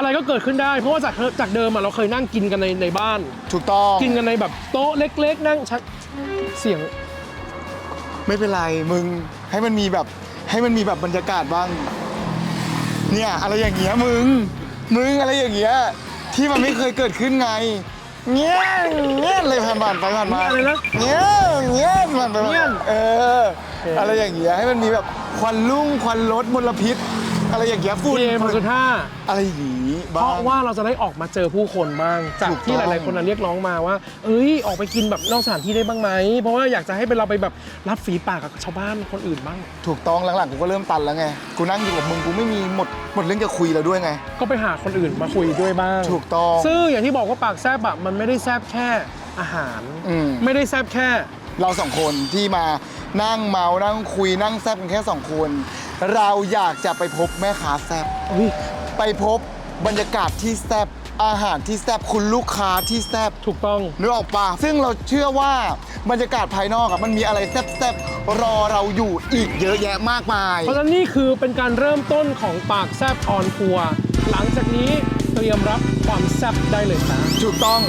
อะไรก็เกิดขึ้นได้ เพราะว่าจากจากเดิมอะเราเคยนั่งกินกันในในบ้าน ถูกต้องกินกันในแบบโต๊ะเล็ก ๆ นั่งชัดเสียง ไม่เป็นไรมึงให้มันมีแบบให้มันมีแบบบรรยากาศบ้าง เนี่ยอะไรอย่างเงี้ยมึง มึงอะไรอย่างเงี้ยที่มันไม่เคยเกิดขึ้นไง เงี้ยเงี้ยเลยผ่านผ่านไปผ่านมาอะไรนะเงี้ยเงี้ยผ่านไปผ่านเงี้มายเออ อะไรอย่างเงี้ยให้มันมีแบบควันลุ่งควันรถมลพิษ อะไรอย่างเงี้ยฝุ่นเอมันคือท่า อะไรอย่างงี้เพบ้าง ราะว่าเราจะได้ออกมาเจอผู้คนบ้าง จากถูกที่หต้องลายๆคนน่ะเรียกร้องมาว่า เอ้ยออกไปกินแบบนอกสถานที่ได้บ้างไหม เพราะว่าอยากจะให้เป็นเราไปแบบรับฝีปากกับชาวบ้านคนอื่นบ้าง ถูกต้องหลังๆกูก็เริ่มตันแล้วไงกูนั่งอยู่กับมึงกูไม่มีหมดหมดเรื่องจะคุยแล้วด้วยไง ก็ไปหาคนอื่นมาคุยด้วยบ้าง ถูกต้อง ซึ่งอย่างที่บอกว่าปากแซบอะมันไม่ได้แซบแค่อาหาร อืม ไม่ได้แซบแค่ เราสองคนที่มานั่งเมา นั่งคุยนั่งแซบกันแค่สองคน เราอยากจะไปพบแม่ค้าแซบอุ๊ยไปพบบรรยากาศที่แซบอาหารที่แซบคุณลูกค้าที่แซบถูกต้องนึกออกปะซึ่งเราเชื่อว่าบรรยากาศภายนอกอะมันมีอะไรแซบๆรอเราอยู่อีกเยอะแยะมากมาย เพราะฉะนั้นนี่คือเป็นการเริ่มต้นของปากแซบออนทัวร์หลังจากนี้เตรียมรับความแซบได้เลยจ้าถูกต้อง